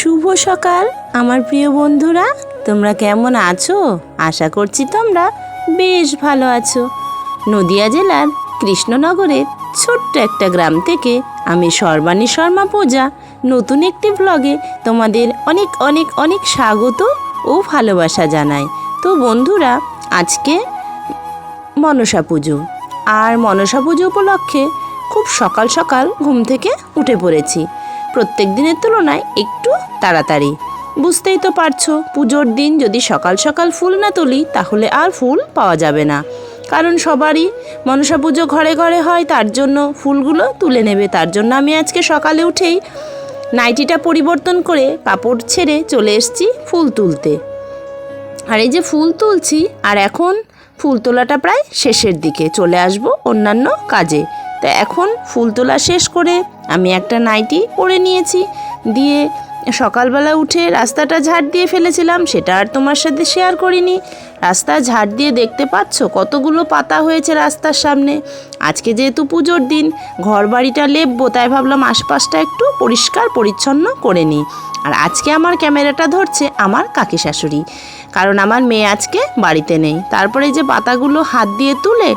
শুভ সকাল, আমার প্রিয় বন্ধুরা। তোমরা কেমন আছো? আশা করছি তোমরা বেশ ভালো আছো। নদিয়া জেলার কৃষ্ণনগরের ছোট্ট একটা গ্রাম থেকে আমি সর্বাণী শর্মা পূজা নতুন একটি ব্লগে তোমাদের অনেক অনেক অনেক স্বাগত ও ভালোবাসা জানাই। তো বন্ধুরা, আজকে মনসা পুজো। আর মনসা পুজো উপলক্ষে খুব সকাল সকাল ঘুম থেকে উঠে পড়েছি। প্রত্যেক দিনের তুলনায় একটু তাড়াতাড়ি। বুঝতেই তো পারছ, পুজোর দিন যদি সকাল সকাল ফুল না তুলি, তাহলে আর ফুল পাওয়া যাবে না। কারণ সবারই মনসা পুজো ঘরে ঘরে হয়, তার জন্য ফুলগুলো তুলে নেবে। তার জন্য আমি আজকে সকালে উঠেই নাইটিটা পরিবর্তন করে কাপড় ছেড়ে চলে এসেছি ফুল তুলতে। আর এই যে ফুল তুলছি, আর এখন ফুল তোলাটা প্রায় শেষের দিকে, চলে আসব অন্যান্য কাজে। তা এখন ফুল তোলা শেষ করে আমি একটা নাইটি পরে নিয়েছি, দিয়ে সকালবেলা উঠে রাস্তাটা ঝাড় দিয়ে ফেলেছিলাম, সেটা আর তোমার সাথে শেয়ার করিনি। রাস্তা ঝাড় দিয়ে দেখতে পাচ্ছ কতগুলো পাতা হয়েছে রাস্তার সামনে। আজকে যেহেতু পুজোর দিন ঘর বাড়িটা লেপবো, তাই ভাবলাম আশপাশটা একটু পরিষ্কার পরিচ্ছন্ন করে নিই। আর আজকে আমার ক্যামেরাটা ধরছে আমার কাকি শাশুড়ি, কারণ আমার মেয়ে আজকে বাড়িতে নেই। তারপরে যে পাতাগুলো হাত দিয়ে তুলে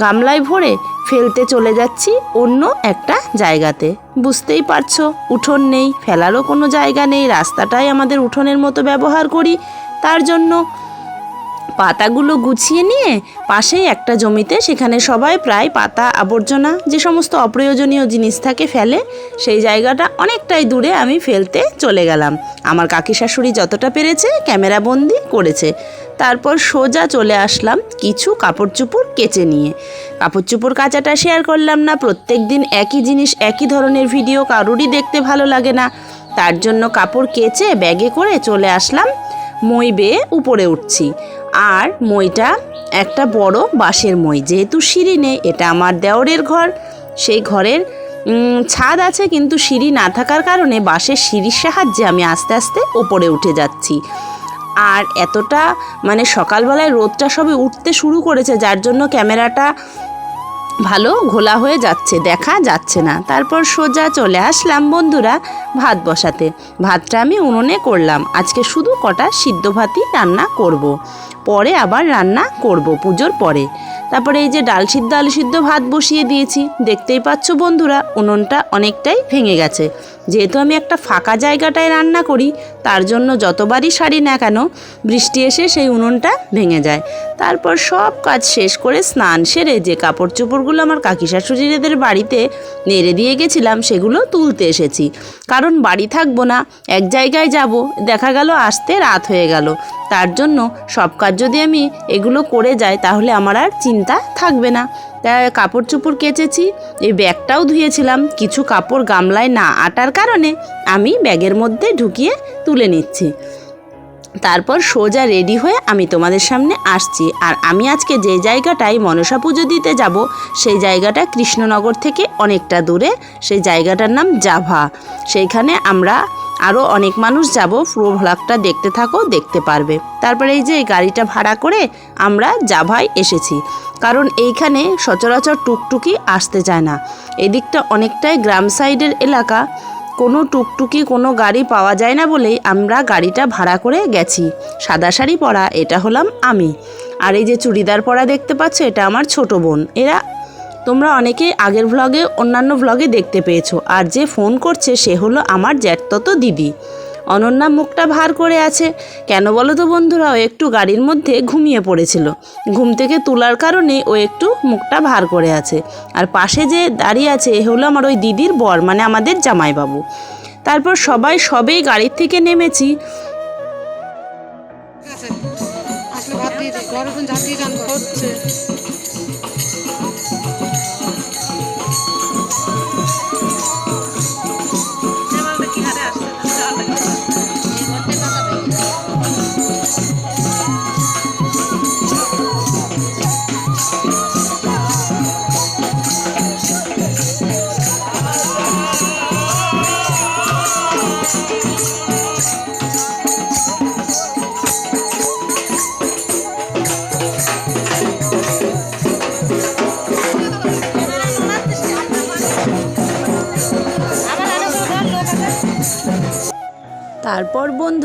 গামলায় ভরে ফেলতে চলে যাচ্ছি অন্য একটা জায়গাতে। বুঝতেই পারছ, উঠোন নেই, ফেলারও কোনো জায়গা নেই, রাস্তাটাই আমাদের উঠোনের মতো ব্যবহার করি, তার জন্য পাতাগুলো গুছিয়ে নিয়ে পাশেই একটা জমিতে সেখানে সবাই প্রায় পাতা, আবর্জনা, যে সমস্ত অপ্রয়োজনীয় জিনিস থাকে ফেলে, সেই জায়গাটা অনেকটাই দূরে আমি ফেলতে চলে গেলাম। আমার কাকি শাশুড়ি যতটা পেরেছে ক্যামেরা বন্দি করেছে। তারপর সোজা চলে আসলাম কিছু কাপড় চুপড় কেচে নিয়ে। কাপড় চুপড় কাচাটা শেয়ার করলাম না প্রত্যেক দিন একই জিনিস, একই ধরনের ভিডিও কারোরই দেখতে ভালো লাগে না। তার জন্য কাপড় কেচে ব্যাগে করে চলে আসলাম, মই বেয়ে উপরে উঠছি। আর মইটা একটা বড় বাঁশের মই। যেহেতু সিঁড়ি নেই, এটা আমার দেওরের ঘর। সেই ঘরের ছাদ আছে, কিন্তু সিঁড়ি না থাকার কারণে বাঁশের সিঁড়ির সাহায্যে আমি আস্তে আস্তে ওপরে উঠে যাচ্ছি। আর এতটা মানে সকালবেলায় রোদটা সবে উঠতে শুরু করেছে, যার জন্য ক্যামেরাটা ভালো ঘোলা হয়ে যাচ্ছে, দেখা যাচ্ছে না। তারপর সোজা চলে আসলাম বন্ধুরা ভাত বসাতে। ভাতটা আমি উনুনে করলাম। আজকে শুধু কটা সিদ্ধ ভাতই রান্না করব। পরে আবার রান্না করব পুজোর পরে। তারপরে এই যে ডাল সিদ্ধ, আলু সিদ্ধ ভাত বসিয়ে দিয়েছি। দেখতেই পাচ্ছ বন্ধুরা, উনুনটা অনেকটাই ভেঙে গেছে। যেহেতু আমি একটা ফাঁকা জায়গাটায় রান্না করি, তার জন্য যতবারই সারি না কেন, বৃষ্টি এসে সেই উনুনটা ভেঙে যায়। তারপর সব কাজ শেষ করে স্নান সেরে যে কাপড় চোপড়গুলো আমার কাকি শাশুড়িদের বাড়িতে নেড়ে দিয়ে গেছিলাম, সেগুলো তুলতে এসেছি। কারণ বাড়ি থাকব না, এক জায়গায় যাব, দেখা গেল আসতে রাত হয়ে গেল। তার জন্য সব কাজ যদি আমি এগুলো করে যাই, তাহলে আমার আর চিন্তা থাকবে না। তা কাপড় চোপড় কেচেছি, এই ব্যাগটাও ধুয়েছিলাম, কিছু কাপড় গামলায় না আটার কারণে আমি ব্যাগের মধ্যে ঢুকিয়ে তুলে নিচ্ছি। তারপর সোজা রেডি হয়ে আমি তোমাদের সামনে আসছি। আর আমি আজকে যে জায়গাটায় মনসা পুজো দিতে যাব, সেই জায়গাটা কৃষ্ণনগর থেকে অনেকটা দূরে। সেই জায়গাটার নাম জাভা। সেইখানে আমরা আরও অনেক মানুষ যাব, পুরো ভ্লগটা দেখতে থাকো, দেখতে পারবে। তারপরে এই যে গাড়িটা ভাড়া করে আমরা জাভায় এসেছি। কারণ এইখানে সচরাচর টুকটুকি আসতে চায় না। এদিকটা অনেকটাই গ্রাম সাইডের এলাকা। কোনো টুকটুকি, কোনো গাড়ি পাওয়া যায় না বলেই আমরা গাড়িটা ভাড়া করে গেছি। সাদা শাড়ি পরা, এটা হলাম আমি। আর এই যে চুড়িদার পরা দেখতে পাচ্ছ, এটা আমার ছোট বোন। এরা তোমরা অনেকে আগের ভ্লগে অন্যান্য ভ্লগে দেখতে পেয়েছ। আর যে ফোন করছে, সে হলো আমার জ্যাঠততো দিদি। অনন্যা মুখটা ভার করে আছে। কেন বলো তো বন্ধুরা, ও একটু গাড়ির মধ্যে ঘুমিয়ে পড়েছিল। ঘুম থেকে তোলার কারণে ও একটু মুখটা ভার করে আছে। আর পাশে যে দাঁড়িয়ে আছে, এ হলো আমার ওই দিদির বর মানে আমাদের জামাইবাবু। তারপর সবাই সবেই গাড়ির থেকে নেমেছি। আসলে ভাত দিয়ে গান হচ্ছে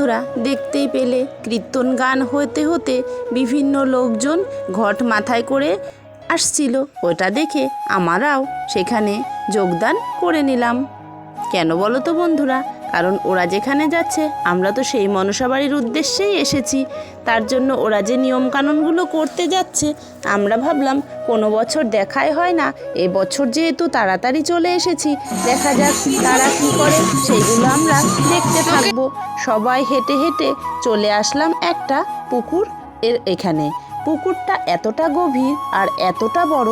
বন্ধুরা দেখতেই পেলে। কীর্তন গান হতে হতে বিভিন্ন লোকজন ঘট মাথায় করে আসছিল। ওটা দেখে আমারাও সেখানে যোগদান করে নিলাম। কেন বলো তো বন্ধুরা? কারণ ওরা যেখানে যাচ্ছে আমরা তো সেই মনসা বাড়ির উদ্দেশ্যেই এসেছি। তার জন্য ওরা যে নিয়মকানুনগুলো করতে যাচ্ছে আমরা ভাবলাম কোনো বছর দেখাই হয় না এ বছর যেহেতু তাড়াতাড়ি চলে এসেছি দেখা যাক তারা কী করে সেইগুলো আমরা দেখতে থাকব। সবাই হেঁটে হেঁটে চলে আসলাম একটা পুকুর এর এখানে। পুকুরটা এতটা গভীর আর এতটা বড়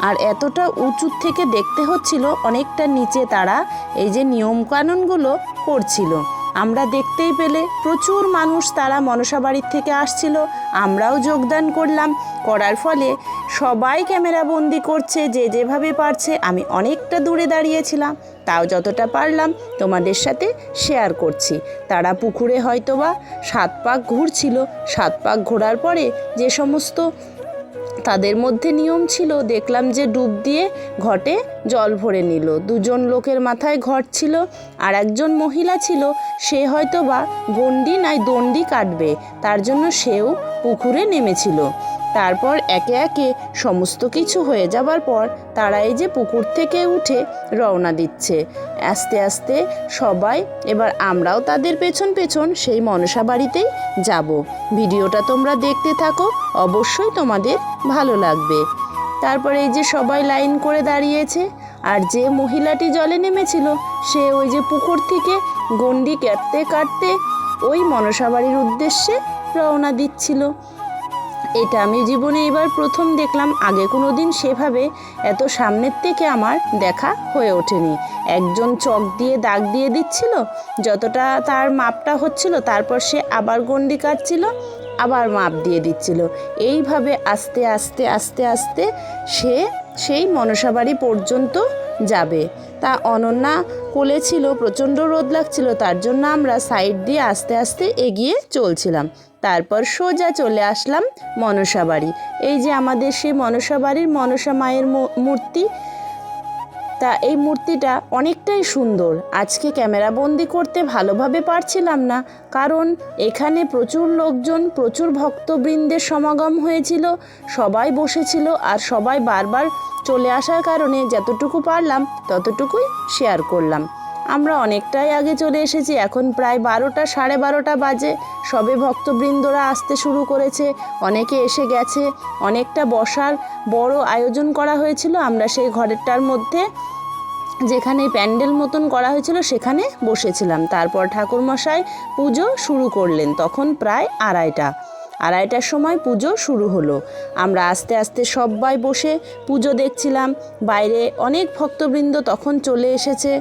আর এতটা উঁচু থেকে দেখতে হচ্ছিল অনেকটা নিচে তারা এই যে নিয়মকানুনগুলো করছিল। আমরা দেখতেই পেলে প্রচুর মানুষ তারা মনসা বাড়ির থেকে আসছিল, আমরাও যোগদান করলাম। করার ফলে সবাই ক্যামেরা বন্দি করছে, যে যেভাবে পারছে, আমি অনেকটা দূরে দাঁড়িয়েছিলাম। তাও যতটা পারলাম তোমাদের সাথে শেয়ার করছি। তারা পুকুরে হয়তোবা সাত পাক ঘুরছিল, সাত পাক ঘোরার পরে যে সমস্ত তাদের মধ্যে নিয়ম ছিল, দেখলাম যে ডুব দিয়ে ঘটে জল ভরে নিল। দুজন লোকের মাথায় ঘট ছিল, আর একজন মহিলা ছিল, সে হয়তো বা গণ্ডি নাই দণ্ডি কাটবে, তার জন্য সেও পুকুরে নেমেছিল। তারপর একে একে সমস্ত কিছু হয়ে যাবার পর তারা এই যে পুকুর থেকে উঠে রওনা দিচ্ছে। আস্তে আস্তে সবাই, এবার আমরাও তাদের পেছন পেছন সেই মনসা বাড়িতেই যাব। ভিডিওটা তোমরা দেখতে থাকো, অবশ্যই তোমাদের ভালো লাগবে। তারপরে এই যে সবাই লাইন করে দাঁড়িয়েছে, আর যে মহিলাটি জলে নেমেছিল, সে ওই যে পুকুর থেকে গন্ডি কাটতে কাটতে ওই মনসা বাড়ির উদ্দেশ্যে রওনা দিচ্ছিল। এটা আমি জীবনে এবার প্রথম দেখলাম। আগে কোনো দিন সেভাবে এত সামনের থেকে আমার দেখা হয়ে ওঠেনি। একজন চক দিয়ে দাগ দিয়ে দিচ্ছিল, যতটা তার মাপটা হচ্ছিল, তারপর সে আবার গন্ডি কাটছিল, আবার মাপ দিয়ে দিচ্ছিল। এইভাবে আস্তে আস্তে আস্তে আস্তে সে সেই মনসাবাড়ি পর্যন্ত যাবে। তা অনন্যা কোলে ছিল, প্রচণ্ড রোদ লাগছিল, তার জন্য আমরা সাইড দিয়ে আস্তে আস্তে এগিয়ে চলছিলাম। তারপর সোজা চলে আসলাম মনসা বাড়ি। এই যে আমাদের সেই মনসা বাড়ির মনসা মায়ের মূর্তি, তা এই মূর্তিটা অনেকটাই সুন্দর। আজকে ক্যামেরা বন্দি করতে ভালোভাবে পারছিলাম না, কারণ এখানে প্রচুর লোকজন, প্রচুর ভক্তবৃন্দের সমাগম হয়েছিল, সবাই বসেছিল আর সবাই বারবার চলে আসার কারণে যতটুকু পারলাম ততটুকুই শেয়ার করলাম। আমরা অনেকটাই আগে চলে এসেছি, এখন প্রায় বারোটা, সাড়ে বারোটা বাজে। সবে ভক্তবৃন্দরা আসতে শুরু করেছে, অনেকে এসে গেছে, অনেকটা বসার বড় আয়োজন করা হয়েছিল। আমরা সেই ঘরেরটার মধ্যে যেখানে প্যান্ডেল মতন করা হয়েছিল, সেখানে বসেছিলাম। তারপর ঠাকুরমশাই পুজো শুরু করলেন, তখন প্রায় আড়াইটা। আড়াইটার সময় পুজো শুরু হলো। আমরা আস্তে আস্তে সবাই বসে পুজো দেখছিলাম। বাইরে অনেক ভক্তবৃন্দ তখন চলে এসেছে।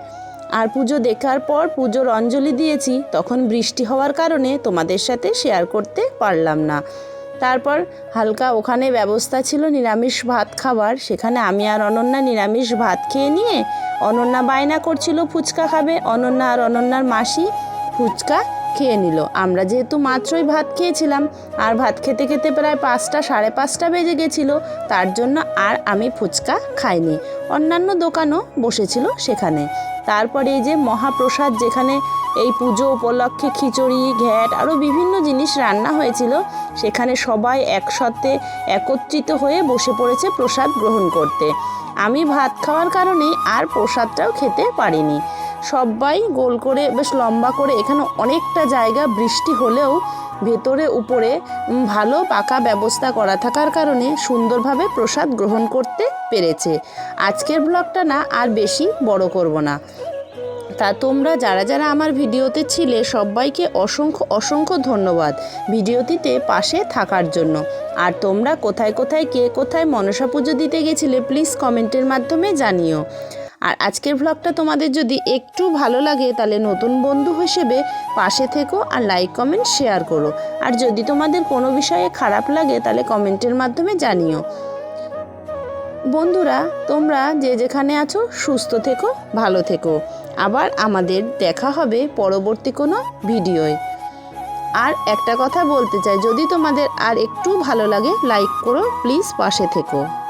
আর পুজো দেখার পর পুজোর অঞ্জলি দিয়েছি, তখন বৃষ্টি হওয়ার কারণে তোমাদের সাথে শেয়ার করতে পারলাম না। তারপর হালকা ওখানে ব্যবস্থা ছিল নিরামিষ ভাত খাবার, সেখানে আমি আর অনন্যা নিরামিষ ভাত খেয়ে নিয়ে অনন্যা বায়না করছিল ফুচকা খাবে, অনন্যা আর অনন্যার মাসি ফুচকা খেয়ে নিল। আমরা যেহেতু মাত্রই ভাত খেয়েছিলাম, আর ভাত খেতে খেতে প্রায় পাঁচটা, সাড়ে পাঁচটা বেজে গেছিল, তার জন্য আর আমি ফুচকা খাইনি। অন্যান্য দোকানও বসেছিল সেখানে। তারপরে এই যে মহাপ্রসাদ যেখানে এই পুজো উপলক্ষে খিচুড়ি, ঘ্যাট আরও বিভিন্ন জিনিস রান্না হয়েছিল, সেখানে সবাই একসাথে একত্রিত হয়ে বসে পড়েছে প্রসাদ গ্রহণ করতে। আমি ভাত খাওয়ার কারণেই আর প্রসাদটাও খেতে পারিনি। সবাই গোল করে, বেশ লম্বা করে, এখানে অনেকটা জায়গা বৃষ্টি হলেও ভেতরে, উপরে ভালো পাকা ব্যবস্থা করা থাকার কারণে সুন্দরভাবে প্রসাদ গ্রহণ করতে পেরেছে। আজকের ব্লগটা না আর বেশি বড় করব না। তা তোমরা যারা যারা আমার ভিডিওতে ছিলে, সবাইকে অসংখ্য অসংখ্য ধন্যবাদ ভিডিওটিতে পাশে থাকার জন্য। আর তোমরা কোথায় কোথায়, কে কোথায় মনসা পুজো দিতে গেছিলে প্লিজ কমেন্টের মাধ্যমে জানিও। আর আজকের ভ্লগটা তোমাদের যদি একটু ভালো লাগে, তাহলে নতুন বন্ধু হিসেবে পাশে থেকো আর লাইক কমেন্ট শেয়ার করো। আর যদি তোমাদের কোনো বিষয়ে খারাপ লাগে, তাহলে কমেন্টের মাধ্যমে জানিও। বন্ধুরা, তোমরা যে যেখানে আছো, সুস্থ থেকো, ভালো থেকো। আবার আমাদের দেখা হবে পরবর্তী কোনো ভিডিওয়। আর একটা কথা বলতে চাই, যদি তোমাদের আর একটু ভালো লাগে লাইক করো প্লিজ পাশে থেকো।